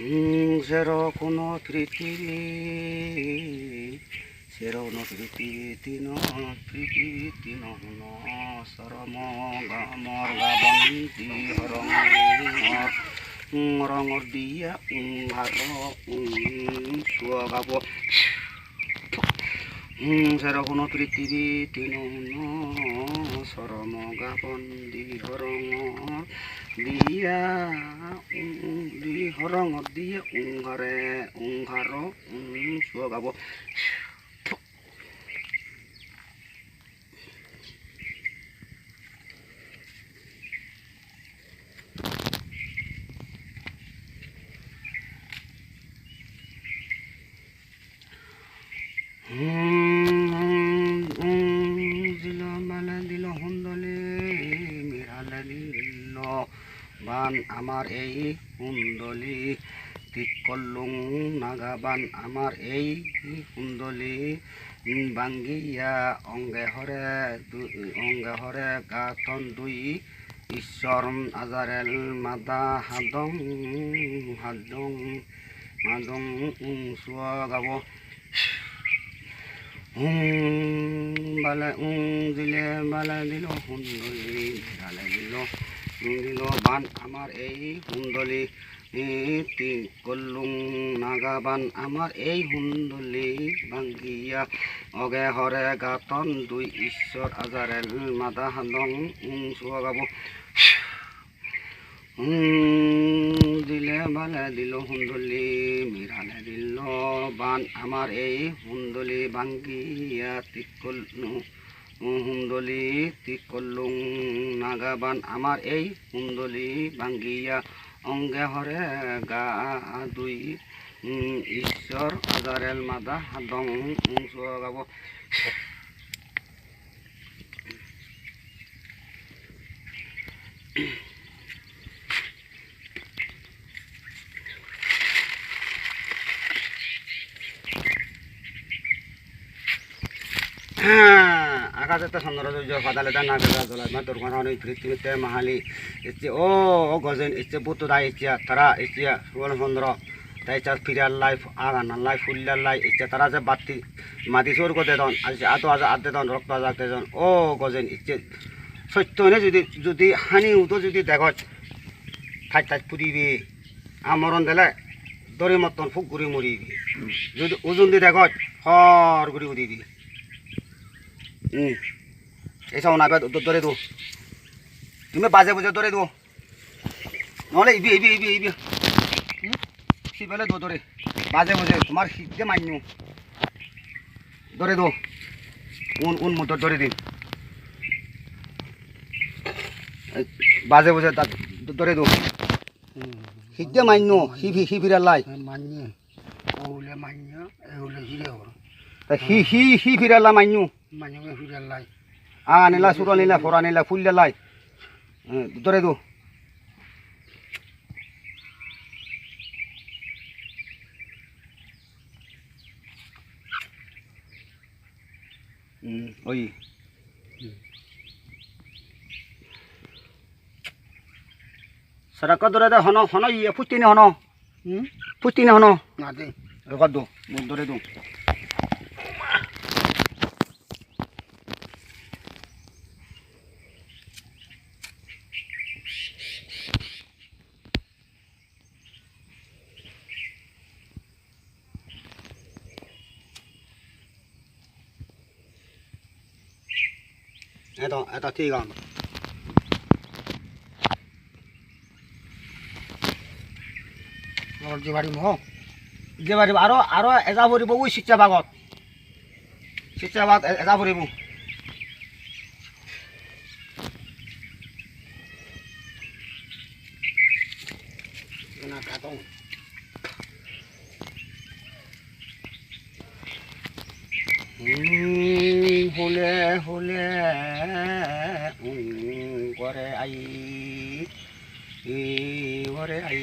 zero kuno priti zero no priti tino priti tino no saramo gamor gabang di horong ngor ngorongor dia ngarong suagapo হিংসারঘুণ পৃথিবী তিন শরম গাবন্দী হরং দিয়া হরং দিয়ে উংঘরে উংঘার উং সুয় গাব Hmm. আমার এই কুণ্ডলি করলুম নাগাবান। আমার এই কুণ্ডলি বাঙ্গিয়া অঙ্গে হরে অঙ্গে হরে গাথন দুই ঈশ্বর আজারেল মাদা হাদং হাদং, মাদং সুয়া গাব। উম বালে উম দিলে বালে দিল সুন্দরী বালে দিল। দিল বান আমার এই তিন কল্লুং নাগাবান আমার এই সুন্দরী বাঙ্গিয়া অগে হরে গাতন দুই ঈশ্বর আজারেল মাদা হাদং উম সুয়া দিলে বালে দিল সুন্দলি মিরালে দিল বান আমার এই সুন্দলি বাঙ্গিয়া তিকল সুন্দলি তিকলুং নাগাবান, আমার এই সুন্দলি বাঙ্গিয়া অঙ্গে হরে গা দুই। ঈশ্বর আজারেল মাদা হাদং গাব আকাশে না বেলা জলা মা দুর্গা হনি পৃথিবীতে মাহালি, ইচ্ছে, ও ও গজেন, ইচ্ছে বুতু দাই, ইচ্ছা তারা ইচ্ছা সুবর্ণ চন্দ্র তাই চা ফিরার লাই আগান লাই ফুল্লার লাই ইচ্ছা তারা যে বাতি, মাটি চোর করতে দন, আজ আতো আজ আদে দন রক্ত আজ আদে দন, ও, গজেন, ইচ্ছে সত্য হইনে যদি যদি হানি উদো যদি দেখত ঠাই ঠাই ফুরিবি আমরণ দিলে দরি মতন ফুক ঘুরি মরিবি যদি ওজন দি দেখত হর ঘুরি উদিবি। এইসব না ধরে দো তুমি বাজে বুঝে ধরে দো নহলে ইবি ইবি ইবি ইবি। সি পেলে দো ধরে বাজে বুঝে তোমার শীতে মান্য ধরে দো উন উন মতো ধরে দিন এই, বাজে বুঝে তার ধরে দো শীতে মান্য হি হি ফিরার লাই। মান্য ওলে মান্য এগুলো হিরে হর হি হি হি ফিরার লাই মান্য মান্য হিরে লাই আনিলা সুরা নিলা ফোরা নিলা ফুললে লাই ধরে দো। ওই সরক ধরে দে হন হন ইয়ে ফুটিনি হন। ফুটিনি হন। না দে রেকর্ড দো ধরে দো। এটা এটা ঠিক আছে ওর যে বাড়ি মহ যে বাড়ি আরও আরও এজা ভরিব ওই শিক্ষা ভাগত শিক্ষা ভাগ এজা ভরিব না কাটং হলে হলে করে আই ঘরে আই।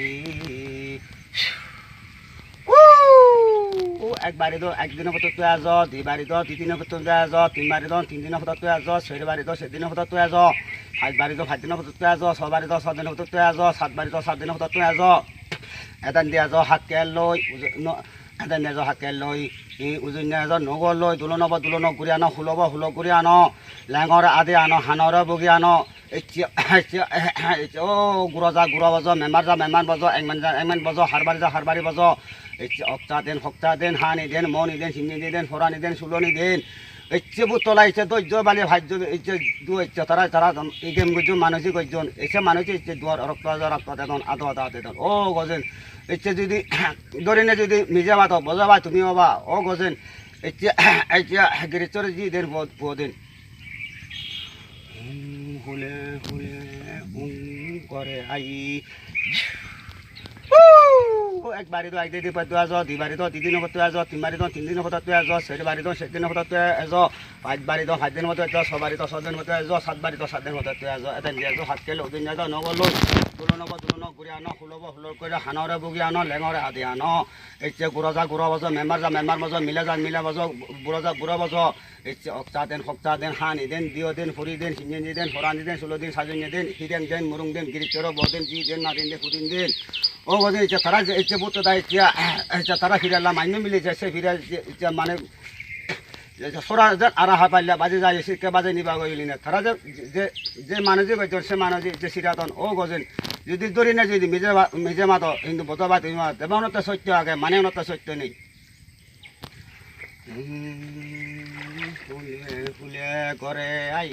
একবারে তো একদিনের ফটো তুই আজ দুইবারে তো দুই দিনের ফটো তুই আজ তিনবারে তো তিন দিনের ফটো তুই আজ, ছয় বারে তো সেদিনের ফটো তুই আজ ফাইভ বাৰী দহ ফাইভ দিনৰ ভিতৰত এজ ছয় বাৰী দহ ছয় দিনৰ ভিতৰত এজ সাত বাৰী দহ সাত দিনৰ ভিতৰত এজ এদান দিয়া এজ শাকে লৈ দিয়া এজ শাকে লৈ ই উজনীয়া এজ নগৰ লৈ দোলন হ'ব দোলন গুৰি আন ষোলব ষোল গুৰি আন লেঙৰ আদি আন হানৰে বগী আন এতিয়া গুড় যা গুড় বজ মেমাৰ যা মেমাৰ বজ এংমান যা এংমান বজ হাৰবাৰী যা হাৰবাৰী বজ এতিয়া অক্টা দেন সপ্তাহ দেন হানি দেন মনি দেন চিনি দেন ফৰানি দেন চুলনি দেন এতিয়া বুতলা এতিয়া দৈৰ্য বালি ভাজ্য এতিয়া দু এতিয়া তারা তারা এই গেম গজন মানুষই গজন এসে মানুষই ইচ্ছে দুয়ার রক্ত রক্ত দেন আদো আদা দেন ও গজেন এতিয়া যদি দরিনে যদি নিজে মাতো বজাবা তুমি বাবা ও গজেন এতিয়া এতিয়া গিরিচরে জি দেন দিন হুলে হুলে, হুম, করে আই। একবাৰী তো একদিন পতো এজ দুবাৰী তো দুদিনৰ পতো এজ তিনিবাৰী তো তিনিদিনৰ পতো এজ চাৰিবাৰী তো চাৰিদিনৰ পতো এজ পাঁচবাৰী তো পাঁচদিনৰ পতো এজ ছবাৰী তো ছদিনৰ পতো এজ সাতবাৰী তো এজ এটা দিয়া এজ সাত কেলো দুদিন এজ নগলো। তুলনব তুলন গুৰি আন ষোলব ষোলৰ কৰি হানৰে বগী আন, লেঙৰে আদি আন। এতিয়া গুড় যা গুড় বজ মেম্বাৰ যা মেম্বাৰ বজ, মিলে যা, মিলে বজ, বুঢ় যা, বুঢ় বজ। অক্টা দেন সপ্তাহ দেন হানি দেন, দিয় দেন, ফুৰি দেন সিঞ্জনি দেন ফৰানি দেন, চুলো দিন, সাজনি দেন হিদেন দেন, মুৰুং দেন গিৰিচৰ বদেন জি দেন নাদিন দেন ফুদিন দেন। ও বলে যে তারা যে যে বুতো দা এতিয়া এতিয়া তারা ফিরালা মান্য মিলে যাচ্ছে ফিরে এতিয়া মানে সরা যে আরা হা পাইলা, বাজে যায় সে কে বাজে নিবা গইলি না তারা যে যে যে মানুষ যে গজন সে মানুষ যে সিরাতন। ও গজেন যদি দরি না, যদি মেজে মেজে মাত কিন্তু বতবা তুমি মাত দেবানতে সত্য আগে মানে অনতে সত্য নেই। ফুলে ফুলে করে আই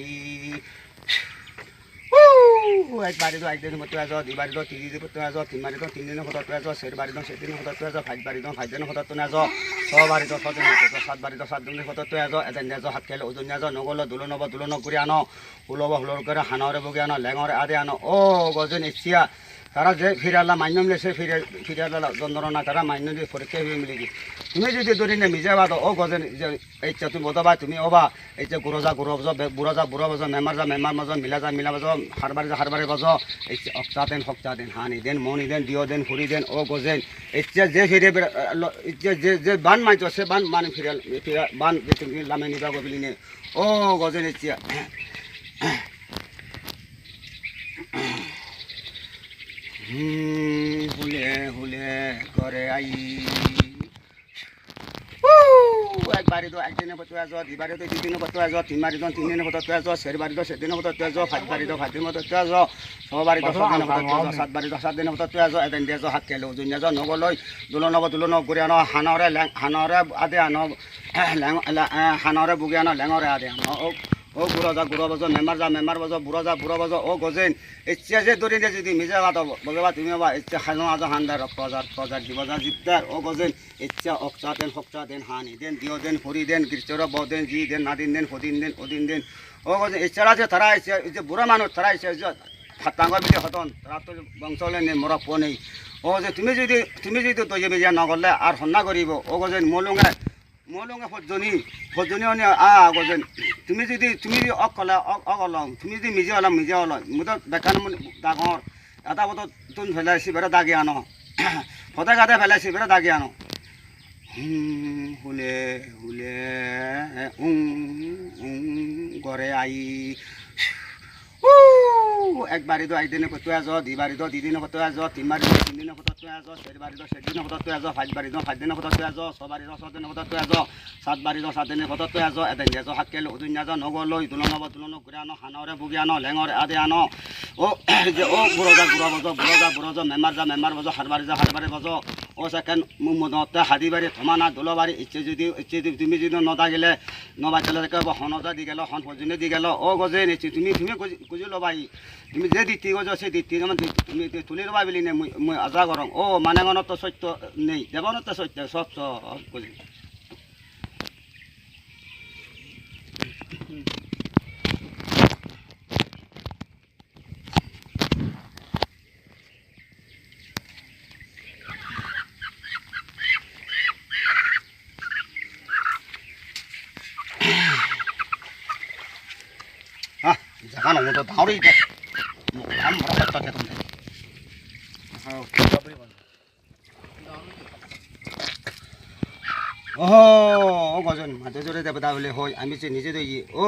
একবাৰী তো একদিন মতো আজ দুবাৰী তো তিনি দিন মতো এজ তিনিবাৰী তো তিনিদিনৰ সদতো এজ চাৰিবাৰী তো চাৰিদিনৰ সদতো এজ ফাইভবাৰী তো ফাইভদিনৰ সদতো এজ ছবাৰী তো ছদিন সদতো সাতবাৰী তো সাতদিনৰ সদতো এজ এদিন এজ সাত খেল, ওজনী এজ নগলো দুলন হ'ব দোলন কৰি আনো ষোলব ষোলৰ কৰি হানৰে বগী আনো, লেঙৰে আদি আনো, অ, গজন এছিয়া তারা যে ফিরালা মান্য মিলে সে ফিরে ফিরালা যন্ত্রণা তারা মান্য দিয়ে পরীক্ষা হয়ে মিলে কি তুমি যদি ধরি নে মিজে বাদ ও গজেন যে যে তুমি বদবা, তুমি ওবা এই যে যা গুরো বজ বুড়ো যা বুড়ো বজ মেমার যা মেমার মজ, মিলা যা, মিলা বজ হারবারে যা হারবারে বজ, এই যে অক্সা দেন হক্সা দেন, হানি দেন মনি দেন দিও দেন ফুরি দেন ও গজেন এই যে ফিরে যে যে যে বান মাইছ সে বান মানে ফিরে বান তুমি লামে নিবা গবিলি নে। ও গজেন এই হুলে হুলে করে আই। একবারে তো একদিনে পতো আজ দুবারে তো দুদিনে পতো আজ তিনবারে তো তিন দিনে পতো আজ চারিবারে তো সেদিনে পতো আজ পাঁচবারে তো পাঁচ দিনে পতো আজ ছবারে তো ছদিনে পতো আজ সাতবারে তো সাত দিনে পতো আজ এদিন দিয়ে হাত খেলো ওজন আজ নগলৈ দোলন হব দোলন গুৰি আনো হানৰে হানৰে আদে আনো হানৰে বুগি আনো লেঙৰে আদে আনো ও বুড়ো যা, বুড়ো বজো মেম্বার যা মেম্বার বজো বুড়ো যা বুড়ো বজো, ও গজেন। ইচ্ছা যে দূরে যে যদি মিজে বাত বজবা তুমি বা ইচ্ছা খানো আজ হান্দার প্রজার প্রজার দিবজা জিদ্দার ও গজেন। ইচ্ছা অকচা দেন হকচা দেন, হানি দেন দিও দেন ফুরি দেন গিরচর বদেন জি দেন, নাদিন দেন ফদিন দেন ওদিন দেন। ও গজেন ইচ্ছারা যে তারা ইচ্ছা যে বুড়া মানুষ তারা ইচ্ছা ফাটাঙ্গ বিলে হতন তারা তো বংশলে নে মরা পো নেই। ও যে তুমি যদি তুমি যদি তৈরি মিজিয়া নগরলে আর সন্না করিব ও গজেন, মলুঙে মলুঙে সজ্জনী সজ্জনী অনি আ গজেন তুমি যদি তুমি যদি অক কলা অক অক অলং তুমি যদি মিজে অলং মিজে অলং মোৰ বেকান ডাঙৰ, এটা বতত তুন ফেলাই চিবেৰে দাগি আনো। সদায় গাতে ফেলাই চিবেৰে দাগি আনো। হুলে হুলে উং উং গড়ে আই একবাৰী তো একদিনে কতো আজ দুবাৰী তো দুদিনে কতো আজ তিনিবাৰী তো তিনিদিনে কতো আজ চাৰিবাৰী তো চাৰিদিনে কতো আজ পাঁচবাৰী তো পাঁচদিনে কতো আজ ছবাৰী তো ছদিনে কতো আজ সাতবাৰী তো সাতদিনে কতো আজ এদিন আজ সাত কেলো উদিন আজ নগলৈ তুলন হ'ব, তুলন ঘূৰি আনো হানৰে বুগি আনো, লেঙৰে আদি আনো। ও যে ও বুঢ়ো যা, বুঢ়ো বজ, বুঢ়ো যা বুঢ়ো যা, মেমাৰ যা, মেমাৰ বজ হাৰবাৰী যা হাৰবাৰী বজ। ও সেকেন্ড মতে হাদিবাৰী থমানা, দোলবাৰী, ইচ্ছে যদি ইচ্ছে যদি তুমি যদি নদাগিলে নবাইলে হনজা দি গেল, হন ফজনে দি গেল ও গজে নিচ্ছি তুমি তুমি খুঁজি ল'বাই তুমি যে দিতি গজ সে দিতি যেমন তুমি তুলি ল'বা বুলি নে মই আজা কৰং ও মানে মনত সত্য নেই, দেৱনত সত্য সব সব খুঁজি হা জাগা নমতো ধাউৰি দে মোক কাম মৰা সত্য দে তুমি ও ও গজন মাঝে জোরে দেবতা বলে হই আমি যে নিজে দই ও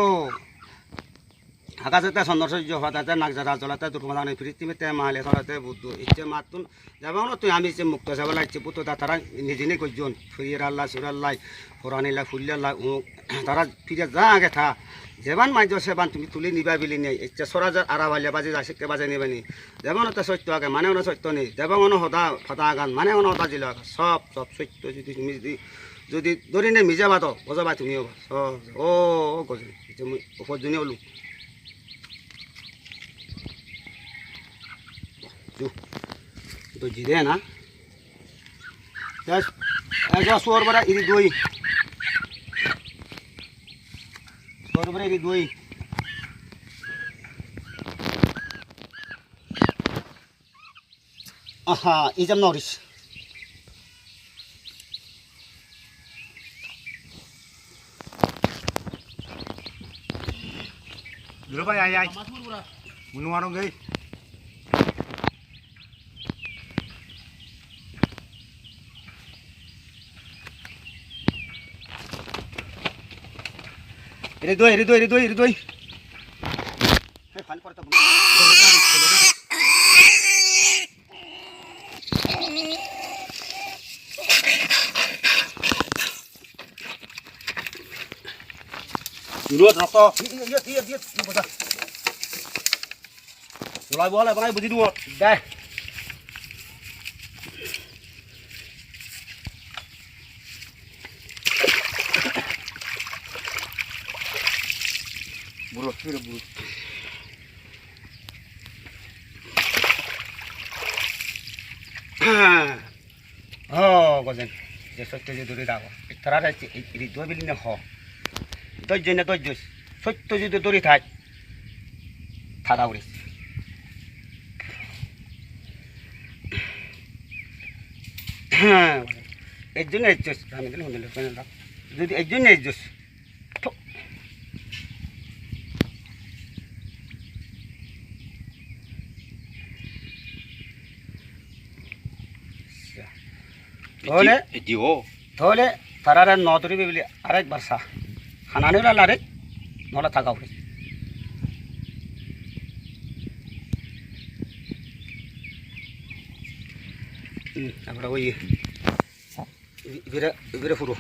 আকাশতে সৌন্দর্য হতাতে নাক যারা জলাতে দুর্গমানে পৃথিবীতে মালে ধরাতে বুদ্ধ ইচ্ছে মাতুন যেমন তুই আমি ইচ্ছে মুক্ত যাবে লাগছে পুতো তারা নিজে নি কইজন ফিরিয়ে আল্লাহ সুরাল্লাহ ফরানিল্লাহ ফুল্লাহ তারা ফিরে যা আগে থা যেবান মাইজ সেবান তুমি তুলি নিবা বিলি নেই ইচ্ছে সরাজ আরা বালিয়া বাজে যা শিখতে বাজে নিবে নি। যেমন তো সত্য আগে মানে অন সত্য নেই যেমন অন হতা হতা আগান মানে অন হতা জিল সব সব সত্য যদি তুমি যদি যদি ধরি নে মিজা বাতো বজাবা সব ও ও, গজনি উপরজনী ওলু। তো জিদে না? সুর বড় ইরি দই बरोबर आहे दोई हा इजम नॉरिश Dulu pak ayai, não guys. રિદોય રિદોય રિદોય રિદોય ફાન પર તો Duluan rokok. Iya iya iya iya. Mulai bola, mulai begini dulu. Dah. Dua. deh Buru, buru, buru. ও গজেন যে সত্য যে দূরে রাখো তারা এটি দই বিলি না হ ধৈর্য না ধৈর্য সত্য যদি দূরে থাক থাকা উড়িস হ্যাঁ এর জন্য এসছিস আমি দিলে হন্দিল যদি এর জন্য এসছিস তাহলে দিও তাহলে তারা ন ধরিবি বলে আরেকবার সা হানানি হলে আরেক নহলে থাকা হবে তারপরে ওই ইবিরে ইবিরে ফুরো